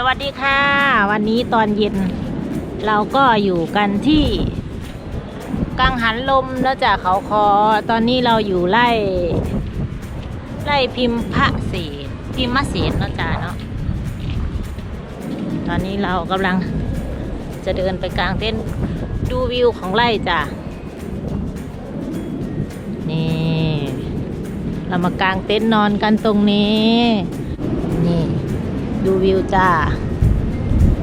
สวัสดีค่ะ วันนี้ตอนเย็น เราก็อยู่กันที่กังหันลมแล้วจากเขาคอ ตอนนี้เราอยู่ไล่ไล่พิมพะเสนพิมพ์มะเสนเนะจ้าเนาะตอนนี้เรากำลังจะเดินไปกลางเต้นดูวิวของไร่จ้ะนี่ เรามากลางเต็นท์นอนกันตรงนี้ ดูวิวจ้า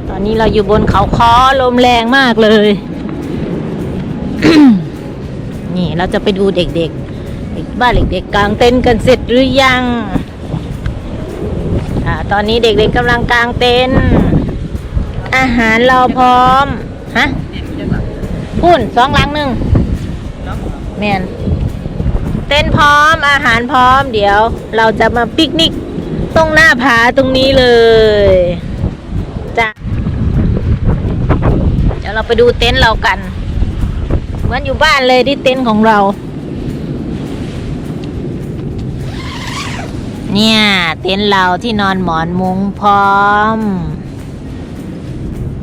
ตอนนี้เราอยู่บนเขาคอลมแรงมากเลย นี่เราจะไปดูเด็กๆเด็กบ้านเด็กๆกลางเต็นท์กันเสร็จหรือยังอ่าตอนนี้เด็กๆกำลังกลางเต็นท์อาหารเราพร้อม ฮะพุ่นสองหลังหนึ่งแมนเต้นพร้อมอาหารพร้อมเดี๋ยว เราจะมาปิกนิก ตรงหน้าผาตรงนี้เลยจ้ะเดี๋ยวเราไปดูเต็นท์เรากันเหมือนอยู่บ้านเลยที่เต็นท์ของเรา เนี่ย เต็นท์เราที่นอนหมอนมุ้งพร้อม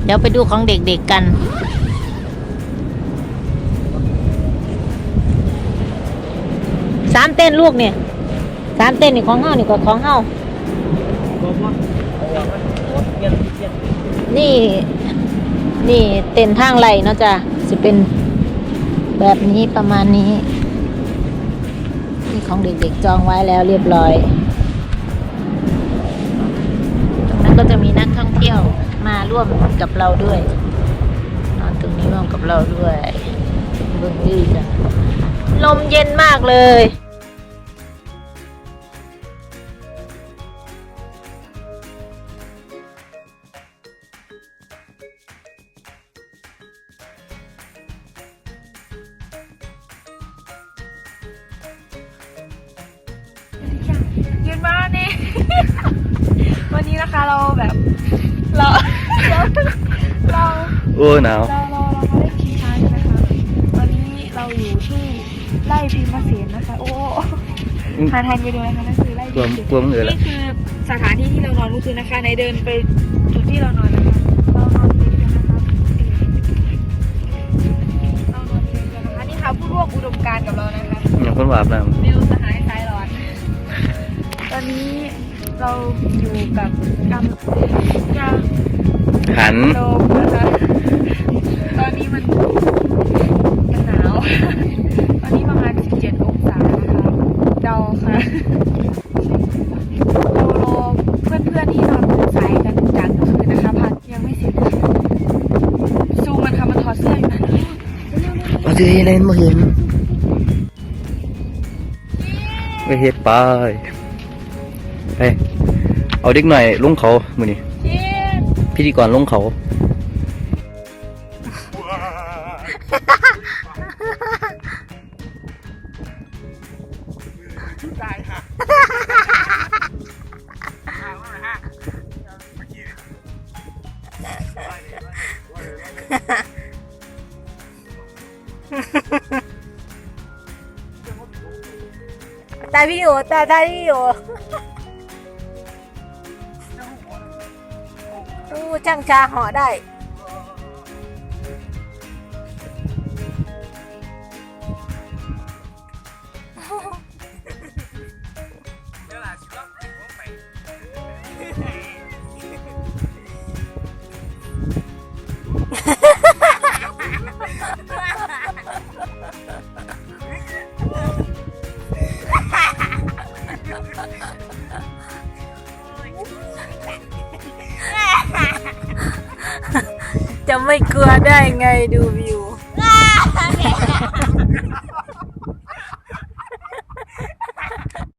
เดี๋ยวไปดูของเด็กๆกันสามเต้นลูกเนี่ยสามเต้นนี่ของเฮานี่ก็ของเฮา นี่ นี่เต้นทางไหลเนาะจ้ะจะเป็นแบบนี้ประมาณนี้นี่ของเด็กๆจองไว้แล้วเรียบร้อย ตรงนั้นก็จะมีนักท่องเที่ยวมาร่วมกับเราด้วย นอนตรงนี้ร่วมกับเราด้วยเบื้องดีจ้ะลมเย็นมากเลย เราแบบเราเราเราโอ้หนาวเราเราเรามาเล่นชิงช้าใช่ไหมคะตอนนี้เราอยู่ที่ไร่พิมพ์เสนนะคะ โอ้ทานทานไปดูนะคะนั่นคือไร่กลัวพิมพ์เสนกลัวมึงเอ๋อละนี่คือสถานที่ที่เรานอนเมื่อคืนนะคะในเดินไปจุดที่เรานอนนะคะเรานอนเตียงกันนะคะเรานอนเตียงกันนะคะนี่ค่ะผู้ร่วมอุดมการณ์กับเรานะคะอย่างคนบาปน้วิวสหายสายร้อนตอนนี้ เราอยู่กับกำกาำหันโลมนะคะตอนนี้มันมันหนาว ตอนนี้ประมาณ 17 องศานะคะเดาค่ะเรารอเพื่อนๆที่นอนตื่นสายกันจากเมื่อคืนนะคะพักยังไม่เสร็จค่ะซูมันค่ะมันถอดเสื้ออยู่นะเอาสิเล่นมาเห็นไปเฮ็ดไป ไปเอาเด็กหน่อยลงเขามือนี่เจี๊ยบพิธีกรลงเขาถ่ายวิดีโอถ่ายถ่ายวิดีโอ อู้ช่างชาห่อได้ จะไม่กลัวได้ไงดูวิว